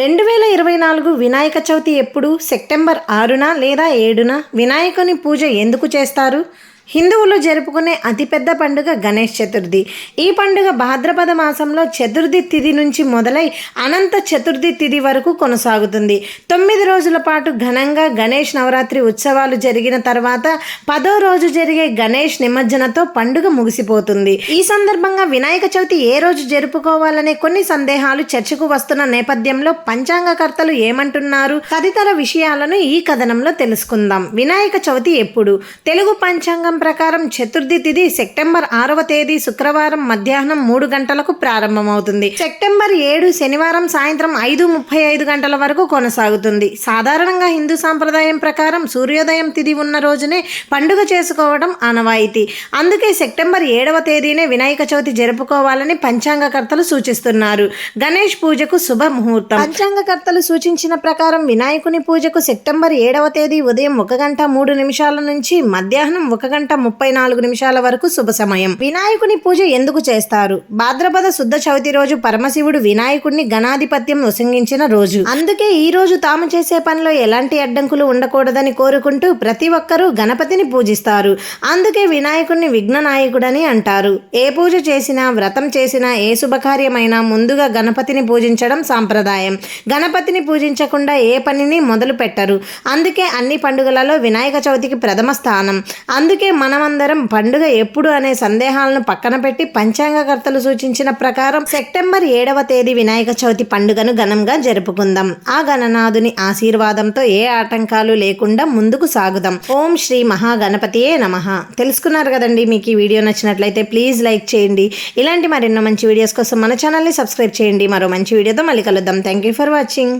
రెండు వేల ఇరవై నాలుగు వినాయక చవితి ఎప్పుడు? సెప్టెంబర్ ఆరున లేదా ఏడున? వినాయకుని పూజ ఎందుకు చేస్తారు? హిందువులు జరుపుకునే అతిపెద్ద పండుగ గణేష్ చతుర్థి. ఈ పండుగ భాద్రపద మాసంలో చతుర్థి తిథి నుంచి మొదలై అనంత చతుర్థి తిథి వరకు కొనసాగుతుంది. తొమ్మిది రోజుల పాటు ఘనంగా గణేష్ నవరాత్రి ఉత్సవాలు జరిగిన తర్వాత పదో రోజు జరిగే గణేష్ నిమజ్జనతో పండుగ ముగిసిపోతుంది. ఈ సందర్భంగా వినాయక చవితి ఏ రోజు జరుపుకోవాలనే కొన్ని సందేహాలు చర్చకు వస్తున్న నేపథ్యంలో పంచాంగకర్తలు ఏమంటున్నారు? తదితర విషయాలను ఈ కథనంలో తెలుసుకుందాం. వినాయక చవితి ఎప్పుడు? తెలుగు పంచాంగం ప్రకారం చతుర్థి తిథి సెప్టెంబర్ ఆరవ తేదీ శుక్రవారం మధ్యాహ్నం మూడు గంటలకు ప్రారంభమవుతుంది. సెప్టెంబర్ ఏడు శనివారం సాయంత్రం ఐదు ముప్పై ఐదు గంటల వరకు కొనసాగుతుంది. సాధారణంగా హిందూ సాంప్రదాయం ప్రకారం సూర్యోదయం తిథి ఉన్న రోజునే పండుగ చేసుకోవడం ఆనవాయితీ. అందుకే సెప్టెంబర్ ఏడవ తేదీనే వినాయక చవితి జరుపుకోవాలని పంచాంగకర్తలు సూచిస్తున్నారు. గణేష్ పూజకు శుభ ముహూర్తం. పంచాంగకర్తలు సూచించిన ప్రకారం వినాయకుని పూజకు సెప్టెంబర్ ఏడవ తేదీ ఉదయం ఒక గంట మూడు నిమిషాల నుంచి మధ్యాహ్నం ఒక గంట ముప్పై నాలుగు నిమిషాల వరకు శుభ సమయం. వినాయకుని పూజ ఎందుకు చేస్తారు? భాద్రపద శుద్ధ చవితి రోజు పరమశివుడు వినాయకుడిని గణాధిపత్యం ఉసంగించిన రోజు. అందుకే ఈ రోజు తాము చేసే పనిలో ఎలాంటి అడ్డంకులు ఉండకూడదని కోరుకుంటూ ప్రతి ఒక్కరూ గణపతిని పూజిస్తారు. అందుకే వినాయకుడిని విఘ్న నాయకుడని అంటారు. ఏ పూజ చేసినా వ్రతం చేసినా ఏ శుభకార్యమైనా ముందుగా గణపతిని పూజించడం సాంప్రదాయం. గణపతిని పూజించకుండా ఏ పనిని మొదలు పెట్టరు అందుకే అన్ని పండుగలలో వినాయక చవితికి ప్రథమ స్థానం. అందుకే మనమందరం పండుగ ఎప్పుడు అనే సందేహాలను పక్కన పెట్టి పంచాంగకర్తలు సూచించిన ప్రకారం సెప్టెంబర్ ఏడవ తేదీ వినాయక చవితి పండుగను ఘనంగా జరుపుకుందాం. ఆ గణనాథుని ఆశీర్వాదంతో ఏ ఆటంకాలు లేకుండా ముందుకు సాగుదాం. ఓం శ్రీ మహాగణపతియే నమ. తెలుసుకున్నారు కదండి మీకు ఈ వీడియో నచ్చినట్లయితే ప్లీజ్ లైక్ చేయండి. ఇలాంటి మరెన్నో మంచి వీడియోస్ కోసం మన ఛానల్ని సబ్స్క్రైబ్ చేయండి. మరో మంచి వీడియోతో మళ్ళీ కలుద్దాం. Thank you for watching.